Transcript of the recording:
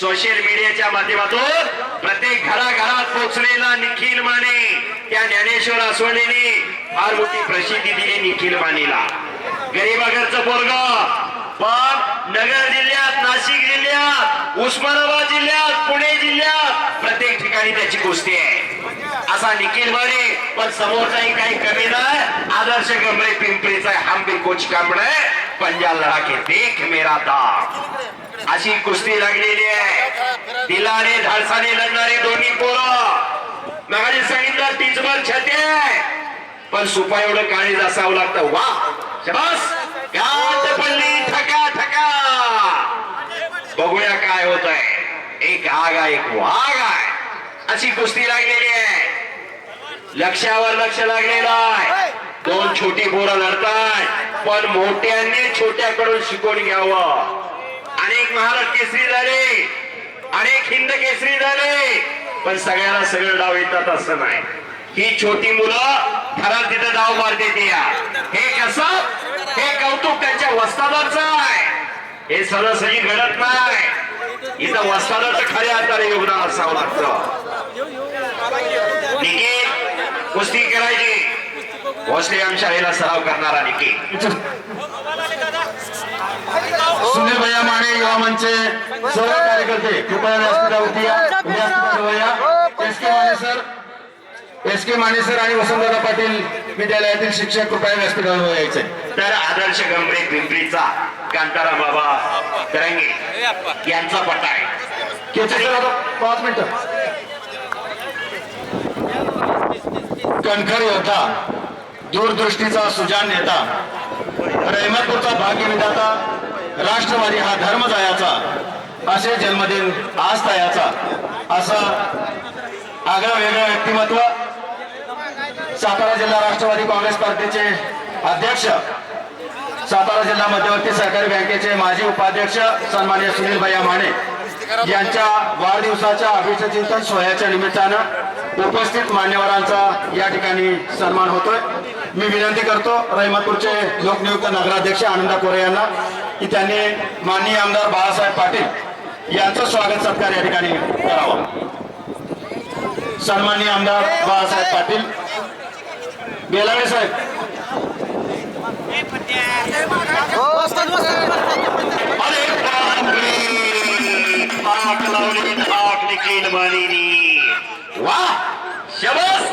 Social मीडियाच्या माध्यमातून प्रत्येक घराघरात पोहोचलेला निखिल माने त्या ज्ञानेश्वर आसवणीने फार मोठी प्रसिद्धी दिली निखिल मानेला. गरीबागरचं पोरग पण नगर जिल्ह्यात नाशिक जिल्ह्यात उस्मानाबाद जिल्ह्यात पुणे जिल्ह्यात प्रत्येक ठिकाणी त्याची गोष्टी आहे. असा निखिल माने पण समोरचाही काही कमी नाही. आदर्श गमरे पिंपरीचा हम भी कुछ कम नाही लढा के देख मेरा दाग. अशी कुस्ती लागलेली आहे. दिलाने धाडसाने लढणारे दोन्ही पोरं. मगाने सांगितलं भर छते पण सुपा एवढं काळी असावं लागतं. वा! शबास! गाठ पडली ठका ठका! बघूया काय होत आहे एक आग आहे एक वाघ आहे. अशी कुस्ती लागलेली आहे. लक्षावर लक्ष लागलेलं आहे. दोन छोटी पोरं लढतात पण मोठ्यांनी छोट्याकडून शिकून घ्यावं. महाराज केसरी झाले. अनेक हिंद केसरी झाले. पण सगळ्याला सगळं डाव येतात असं नाही. ही छोटी मुलं ठराव तिथं डाव मारते ते. या हे कसं? हे कौतुक त्यांच्या वस्तादाच आहे. हे सरसही घडत नाही. इथं वस्तादाच खऱ्या अर्थाने योगदान असावं लागतं. निखिल कुस्ती करायची. भोसले शाळेला सराव करणारा निखिल सुनील भैया माने युवा मंचचे सर्व कार्यकर्ते कृपया व्यासपीठावरती या. व्यासपीठावर या. S K Mane sir S K Mane sir आणि वसंतदादा पाटील विद्यालयातील शिक्षक कृपया व्यासपीठावर यायचे तर आदर्श गंभरे पिंपरीचा कांतारा बाबा तरंगे यांचा पट्टा आहे. केचे सर आता पाच मिनिटं. कणखर योद्धा दूरदृष्टीचा सुजान नेता रहमतपूरचा भाग्यविधाता राष्ट्रवादी हा धर्म जायाचा असे जन्मदिन आज याचा असं आगळं वेगळं व्यक्तिमत्व सातारा जिल्हा राष्ट्रवादी काँग्रेस पार्टीचे अध्यक्ष सातारा जिल्हा मध्यवर्ती सहकारी बँकेचे माजी उपाध्यक्ष सन्मान्य सुनील भैया माने. यांच्या वाढदिवसाच्या अभिष्टचिंतन सोहळ्याच्या निमित्तानं उपस्थित मान्यवरांचा या ठिकाणी सन्मान होतोय. मी विनंती करतो रहिमतपूरचे लोकनियुक्त नगराध्यक्ष आनंदा कोरे यांना की त्यांनी माननीय आमदार बाळासाहेब पाटील यांचं स्वागत सत्कार या ठिकाणी करावा. सन्माननीय आमदार बाळासाहेब पाटील. बेलावे साहेब. एक निखिल मानिनी वा शबस